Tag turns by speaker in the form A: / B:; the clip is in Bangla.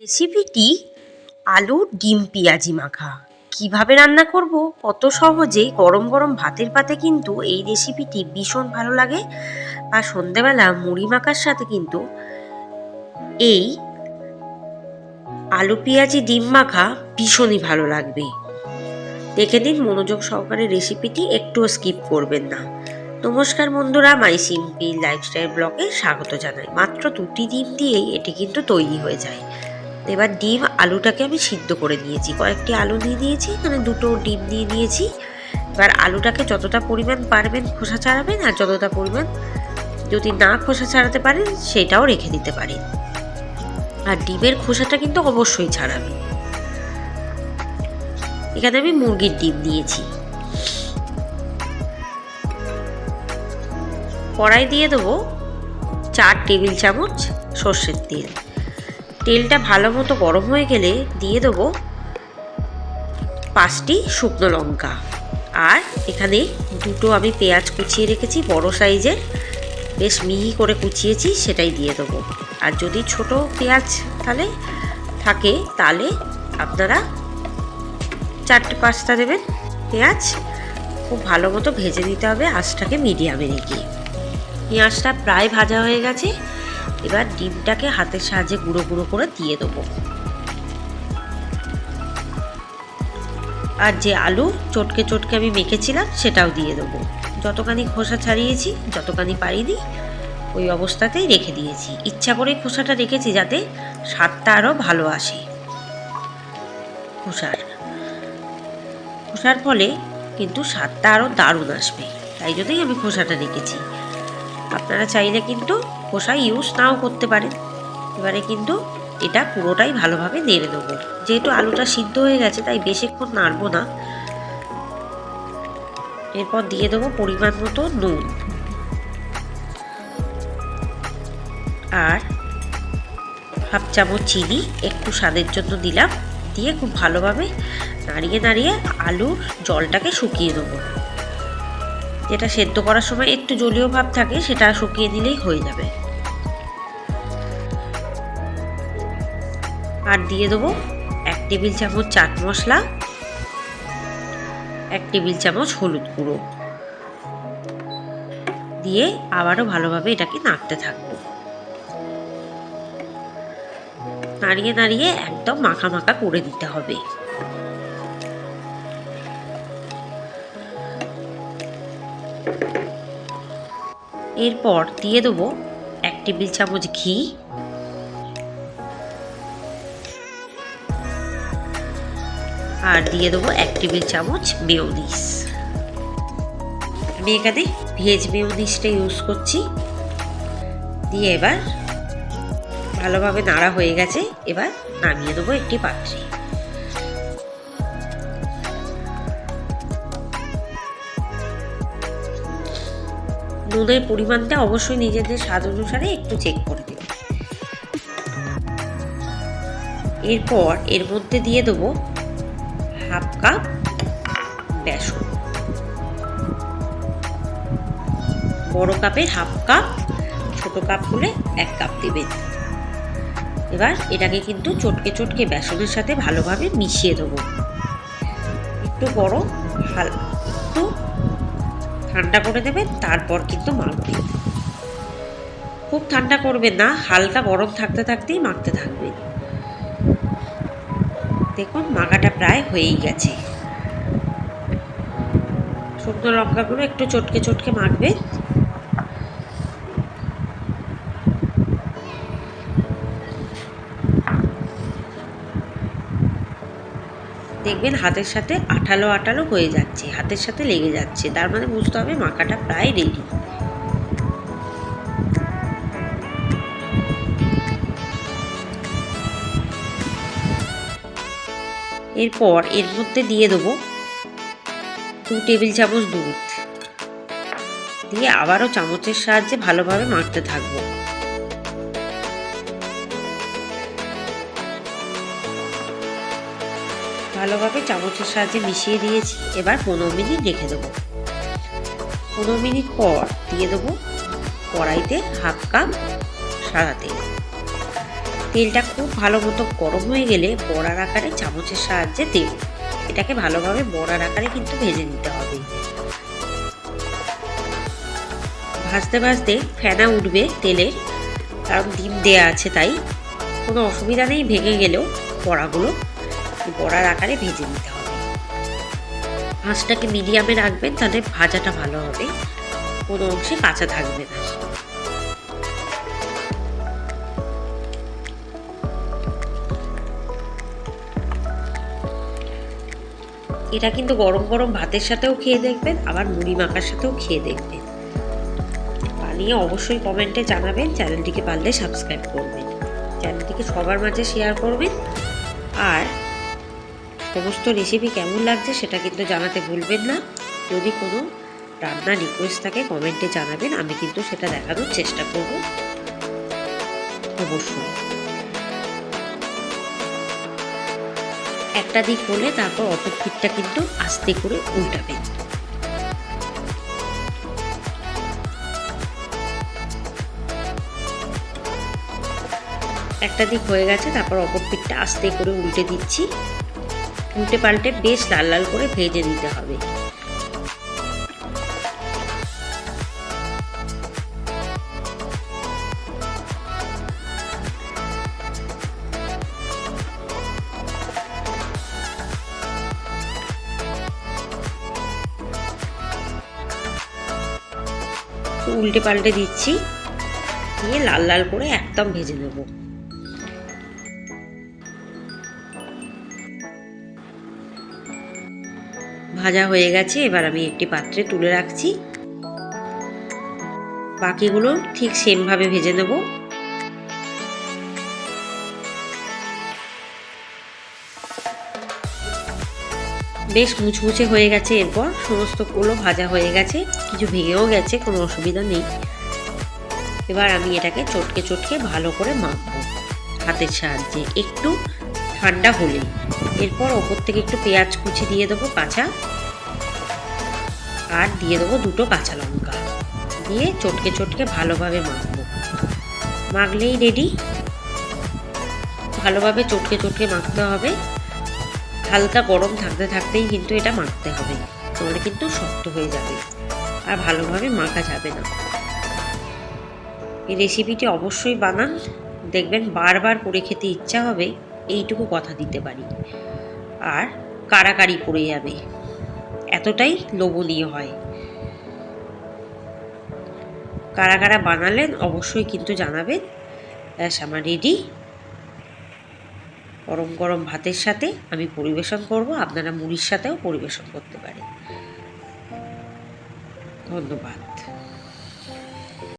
A: রেসিপিটি আলু, ডিম, পেঁয়াজি মাখা। কীভাবে রান্না করব? কত সহজে গরম গরম ভাতের পাতে কিন্তু এই রেসিপিটি ভীষণ ভালো লাগে। আর সন্ধেবেলা মুড়ি মাখার সাথে কিন্তু এই আলু, পেঁয়াজি, ডিম মাখা ভীষণই ভালো লাগবে। দেখে নিন মনোযোগ সহকারে রেসিপিটি, একটুও স্কিপ করবেন না। নমস্কার বন্ধুরা, মাই সিম্পল লাইফস্টাইল ব্লগে স্বাগত জানাই। মাত্র দুটি ডিম দিয়েই এটি কিন্তু তৈরি হয়ে যায়। এবার ডিম আলুটাকে আমি সিদ্ধ করে নিয়েছি। কয়েকটি আলু দিয়ে দিয়েছি এখানে দুটো ডিম দিয়ে দিয়েছি এবার আলুটাকে যতটা পরিমাণ পারবেন খোসা ছাড়াবেন আর যতটা পরিমাণ যদি না খোসা ছাড়াতে পারেন, সেটাও রেখে দিতে পারেন। আর ডিমের খোসাটা কিন্তু অবশ্যই ছাড়াবেন। এখানে আমি মুরগির ডিম দিয়েছি কড়াই দিয়ে দেবো চার টেবিল চামচ সর্ষের তেল। তেলটা ভালো মতো গরম হয়ে গেলে দিয়ে দেবো পাঁচটি শুকনো লঙ্কা। আর এখানে দুটো আমি পেঁয়াজ কুচিয়ে রেখেছি, বড় সাইজের। বেশ মিহি করে কুচিয়েছি, সেটাই দিয়ে দেবো। আর যদি ছোট পেঁয়াজ তাহলে থাকে তাহলে আপনারা চারটে পাঁচটা দেবেন পেঁয়াজ। খুব ভালো মতো ভেজে দিতে হবে, আঁচটাকে মিডিয়ামে রেখে। পেঁয়াজটা প্রায় ভাজা হয়ে গেছে। এবার ডিমটাকে হাতের সাহায্যে গুঁড়ো গুঁড়ো করে দিয়ে দেবো। আর যে আলু চটকে চটকে আমি মেখেছিলাম, সেটাও দিয়ে দেবো। যতখানি খোসা ছাড়িয়েছি, যতখানি পারিনি, ওই অবস্থাতেই রেখে দিয়েছি। ইচ্ছা করে খোসাটা রেখেছি যাতে স্বাদটা আরও ভালো আসে। খোসার। খোসার ফলে কিন্তু স্বাদটা আরও দারুণ আসবে। তাই জন্যই আমি খোসাটা রেখেছি। আপনারা চাইলে কিন্তু খোসা ইউজ নাও করতে পারেন এবারে কিন্তু এটা পুরোটাই ভালোভাবে নেড়ে দেবো। যেহেতু আলুটা সিদ্ধ হয়ে গেছে, তাই বেশিক্ষণ নাড়বো না। এরপর দিয়ে দেবো পরিমাণ মতো নুন। আর হাফ চামচ চিনি, একটু স্বাদের জন্য দিলাম। দিয়ে খুব ভালোভাবে নাড়িয়ে নাড়িয়ে আলুর জলটাকে শুকিয়ে দেবো। যেটা সেদ্ধ করার সময় একটু জলীয় ভাব থাকে, সেটা শুকিয়ে দিলেই হয়ে যাবে। আর দিয়ে দেবো এক টেবিল চামচ চাট মশলা, এক টেবিল চামচ হলুদ গুঁড়ো। দিয়ে আবারও ভালোভাবে এটাকে নাড়তে থাকব। নাড়িয়ে নাড়িয়ে একদম মাখা মাখা করে দিতে হবে। এরপর দিয়ে দেবো এক টেবিল চামচ ঘি আর দিয়ে দেবো এক টেবিল চামচ মেয়োনিস আমি এখানে ভেজ মেয়োনিসটা ইউজ করছি। দিয়ে এবার ভালোভাবে নাড়া হয়ে গেছে, এবার নামিয়ে দেবো একটি পাত্রে। নুনের পরিমাণটা অবশ্যই নিজেদের স্বাদ অনুসারে একটু চেক করে দেবেন এরপর এর মধ্যে দিয়ে দেবো হাফ কাপ বেসন। বড় কাপের হাফ কাপ, ছোট কাপ হলে এক কাপ দেবেন। এবার এটাকে কিন্তু চটকে চটকে বেসনের সাথে ভালোভাবে মিশিয়ে দেবো। একটু গরম, হাল, একটু ঠান্ডা করে দেবেন, তারপর কিন্তু মাখবেন। খুব ঠান্ডা করবেন না, হালকা গরম থাকতে থাকতেই মাখতে থাকবেন। দেখুন, মাখাটা প্রায় হয়েই গেছে। শুকনো লঙ্কাগুলো একটু চটকে চটকে মাখবে। দেখবেন হাতের সাথে আঠালো আঠালো হয়ে যাচ্ছে, হাতের সাথে লেগে যাচ্ছে, তার মানে বুঝতে হবে মাখাটা প্রায় রেডি এরপর এর মধ্যে দিয়ে দেবো দু টেবিল চামচ দুধ। দিয়ে আবারও চামচের সাহায্যে ভালোভাবে মাখতে থাকব। ভালোভাবে চামচের সাহায্যে মিশিয়ে দিয়েছি। এবার পনেরো মিনিট রেখে দেবো। পনেরো মিনিট পর দিয়ে দেবো কড়াইতে হাফ কাপ সাদা তেল। তেলটা খুব ভালো মতো গরম হয়ে গেলে বড়ার আকারে চামচের সাহায্যে দেব এটাকে ভালোভাবে বড়ার আকারে কিন্তু ভেজে নিতে হবে। ভাজতে ভাজতে ফেনা উঠবে তেলের, কারণ ডিম দেয়া আছে তাই। কোনো অসুবিধা নেই, ভেঙে গেলেও বড়াগুলো বড়ার আকারে ভেজে নিতে হবে। মাছটাকে মিডিয়ামে রাখবেন, তাহলে ভাজাটা ভালো হবে। কোনো অংশে কাঁচা থাকবে না। এটা কিন্তু গরম গরম ভাতের সাথেও খেয়ে দেখবেন, আবার মুড়ি মাখার সাথেও খেয়ে দেখবেন। বানিয়ে অবশ্যই কমেন্টে জানাবেন, চ্যানেলটিকে পারলে সাবস্ক্রাইব করবেন। চ্যানেলটিকে সবার মাঝে শেয়ার করবেন। আর সমস্ত রেসিপি কেমন লাগছে সেটা কিন্তু জানাতে ভুলবেন না। যদি কোনো রান্নার রিকোয়েস্ট থাকে, কমেন্টে জানাবেন, আমি কিন্তু সেটা দেখানোর চেষ্টা করব। অবশ্যই। একটা দিক হলে তারপর অপর দিকটা কিন্তু আস্তে করে উল্টাবে। একটা দিক হয়ে গেছে, তারপর অপর দিকটা আস্তে করে উল্টে দিচ্ছি। উল্টে পাল্টে বেশ লাল লাল করে ভেজে নিতে হবে। উল্টে পাল্টে দিচ্ছি। দিয়ে লাল লাল করে একদম ভেজে দেব ভাজা হয়ে গেছে, এবার আমি একটি পাত্রে তুলে রাখছি। বাকিগুলো ঠিক সেমভাবে ভেজে নেব। বেশ মুচমুচে হয়ে গেছে এরপর সমস্ত সমস্তগুলো ভাজা হয়ে গেছে। কিছু ভেঙেও গেছে, কোনো অসুবিধা নেই। এবার আমি এটাকে চটকে চটকে ভালো করে মাখবো হাতের সাহায্যে। একটু ঠান্ডা হলেই। এরপর ওপর থেকে একটু পেঁয়াজ কুচি দিয়ে দেবো কাঁচা। আর দিয়ে দেবো দুটো কাঁচা লঙ্কা। দিয়ে চটকে চটকে ভালোভাবে মাখবো। মাখলেই রেডি ভালোভাবে চটকে চটকে মাখতে হবে। হালকা গরম থাকতে থাকতেই কিন্তু এটা মাখতে হবে। তাহলে কিন্তু শক্ত হয়ে যাবে আর ভালোভাবে মাখা যাবে না। এই রেসিপিটি অবশ্যই বানান। দেখবেন বারবার করে খেতে ইচ্ছা হবে, এইটুকু কথা দিতে পারি। আর কারাকারি পড়ে যাবে। এতটাই লোভনীয় হয়। কারা কারা বানালেন অবশ্যই কিন্তু জানাবেন। ব্যাস, আমার রেডি গরম গরম ভাতের সাথে আমি পরিবেশন করব আপনারা মুড়ির সাথেও পরিবেশন করতে পারেন। ধন্যবাদ।